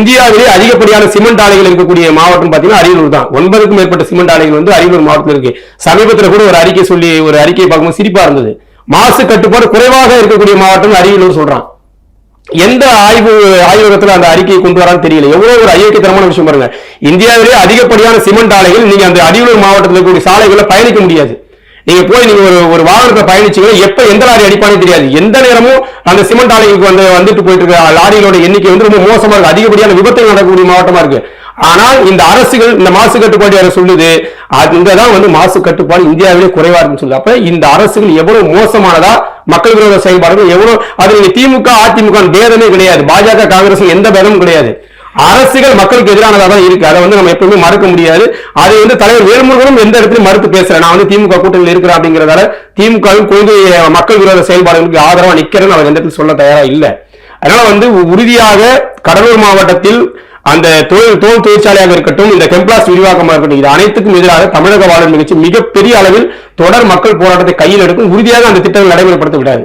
இந்தியாவிலே அதிகப்படியான சிமெண்ட் ஆலைகள் இருக்கக்கூடிய மாவட்டம் பார்த்தீங்கன்னா அரியலூர் தான். ஒன்பதுக்கும் மேற்பட்ட சிமெண்ட் ஆலைகள் வந்து அரியலூர் மாவட்டத்தில் இருக்கு. சமீபத்தில் கூட ஒரு அறிக்கை சொல்லி ஒரு அறிக்கையை பார்க்கும்போது சிரிப்பா இருந்தது. மாசு கட்டுப்பாடு குறைவாக இருக்கக்கூடிய மாவட்டம் அரியலூர் சொல்றான். எந்த ஆய்வு ஆய்வகத்துல அந்த அறிக்கையை கொண்டு வரான்னு தெரியல. எவ்வளவு ஒரு ஐயக்கத்தனமான விஷயம் பாருங்க. இந்தியாவிலே அதிகப்படியான சிமெண்ட் ஆலைகள் நீங்க அந்த அரியலூர் மாவட்டத்தில் இருக்கக்கூடிய சாலைகளை பயணிக்க முடியாது. நீங்க போய் நீங்க ஒரு ஒரு வாகனத்தை பயணிச்சீங்கன்னா எப்ப எந்த லாரி அடிப்பானே தெரியாது. எந்த நேரமும் அந்த சிமெண்ட் ஆலைகளுக்கு வந்து வந்துட்டு போயிட்டு இருக்க லாரிகளோட எண்ணிக்கை வந்து ரொம்ப மோசமா இருக்கு. அதிகப்படியான விபத்துகள் நடக்கக்கூடிய மாவட்டமா இருக்கு. ஆனால் இந்த அரசுகள் இந்த மாசு கட்டுப்பாடு யாரை சொல்லுது. அதுங்க தான் வந்து மாசு கட்டுப்பாடு இந்தியாவிலே குறைவா இருக்குன்னு சொல்லுது. அப்ப இந்த அரசுகள் எவ்வளவு மோசமானதா மக்கள் விரோத செயல்பாடுகள் எவ்வளவு அது நீங்க திமுக அதிமுக பேதமே கிடையாது. பாஜக காங்கிரஸ் எந்த பேதமும் கிடையாது. அரசுகள் மக்களுக்கு எதிரானதாக தான் இருக்கு. அதை வந்து நம்ம எப்பவுமே மறுக்க முடியாது. அதை வந்து தலைவர் வேல்முருகனும் எந்த இடத்துலயும் மறுத்து பேசுறேன் நான் வந்து திமுக கூட்டணியில் இருக்கிறேன் அப்படிங்கிறதால திமுகவும் கொள்கை மக்கள் விரோத செயல்பாடுகளுக்கு ஆதரவா நிக்கிறேன்னு அவர் எந்த இடத்துல சொல்ல தயாரா இல்ல. அதனால வந்து உறுதியாக கடலூர் மாவட்டத்தில் அந்த தொழில் தோல் தொழிற்சாலையாக இருக்கட்டும் இந்த கெம்ப்ளாஸ் விரிவாக்கமாக இருக்கட்டும் இது அனைத்துக்கும் எதிராக தமிழக வாழ்வு நிகழ்ச்சி மிகப்பெரிய அளவில் தொடர் மக்கள் போராட்டத்தை கையில் எடுக்கும் உறுதியாக அந்த திட்டங்கள் நடைமுறைப்படுத்த விடாது